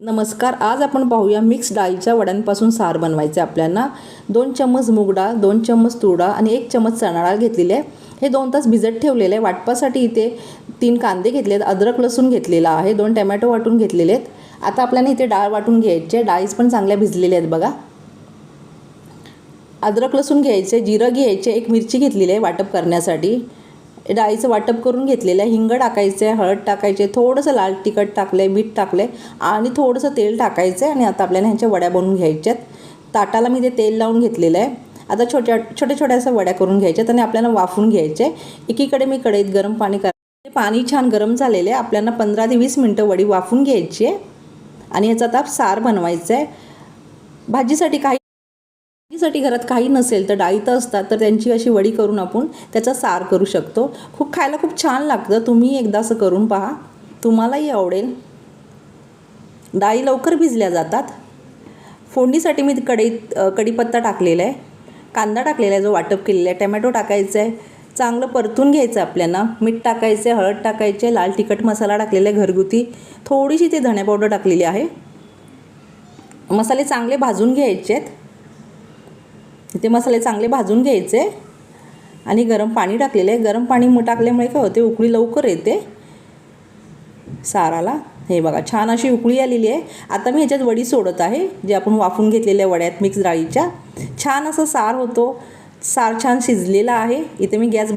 नमस्कार आज आपण पाहूया मिक्स डाळीच्या वड्यांपासून सार बनवायचे आपल्याला. दोन चम्मच मूग डाळ दोन चम्मच तूर डाळ आणि एक चम्मच चणा डाळ घेतलेली आहे. हे दोन तास भिजत ठेवलेले आहे. वाटपासाठी इथे तीन कांदे घेतले आहेत. अद्रक लसूण घेतलेला आहे. दोन टमॅटो वाटून घेतलेले आहेत. आता आपल्याला इथे डाळ वाटून घ्यायचे डाळीस पण चांगल्या भिजलेल्या आहेत बघा. अद्रक लसूण घ्यायचे जिरं घ्यायचे एक मिरची घेतलेली आहे वाटप करण्यासाठी. डाळीचं वाटप करून घेतलेलं आहे. हिंग टाकायचं आहे हळद टाकायचे थोडंसं लाल तिखट टाकलं आहे मीठ टाकलं आहे आणि थोडंसं तेल टाकायचं आहे आणि आता आपल्याला ह्यांच्या वड्या बनवून घ्यायच्यात. ताटाला मी ते तेल लावून घेतलेलं आहे. आता छोट्या छोट्या छोट्या अशा वड्या करून घ्यायच्यात आणि आपल्याला वाफून घ्यायचे एकीकडे मी कढईत गरम पाणी कर पाणी छान गरम झालेलं आहे. आपल्याला पंधरा ते वीस मिनटं वडी वाफून घ्यायची आहे आणि याचा आता सार बनवायचा आहे. भाजीसाठी काही साठी घरात काही नसेल तर डाळी तर असतात तर त्यांची अशी वडी करून आपण त्याचा सार करू शकतो. खूप खायला खूप छान लागतं. तुम्ही एकदा असं करून पहा. तुम्हालाही आवडेल. डाळी लवकर भिजल्या जातात. फोडणीसाठी मी कढईत कढीपत्ता टाकलेला आहे. कांदा टाकलेला आहे जो वाटप केलेला आहे. टमॅटो टाकायचं आहे. चांगलं परतून घ्यायचं आपल्याला. मीठ टाकायचं आहे हळद टाकायचे लाल तिखट मसाला टाकलेला आहे घरगुती. थोडीशी ते धणे पावडर टाकलेली आहे. मसाले चांगले भाजून घ्यायचे आहेत. ते मसाले चांगले भाजून घ्यायचे आणि गरम पाणी टाकलेलं. आहे गरम पाणी टाकल्यामुळे काय होते उकळी लवकर येते. साराला. हे बघा छान अशी उकळी आलेली आहे. आता मी ह्याच्यात वडी सोडत आहे जे आपण वाफून घेतलेल्या वड्यात मिक्स डाळीच्या. छान असं सार होतो. सार छान शिजलेला आहे. इथे मी गॅस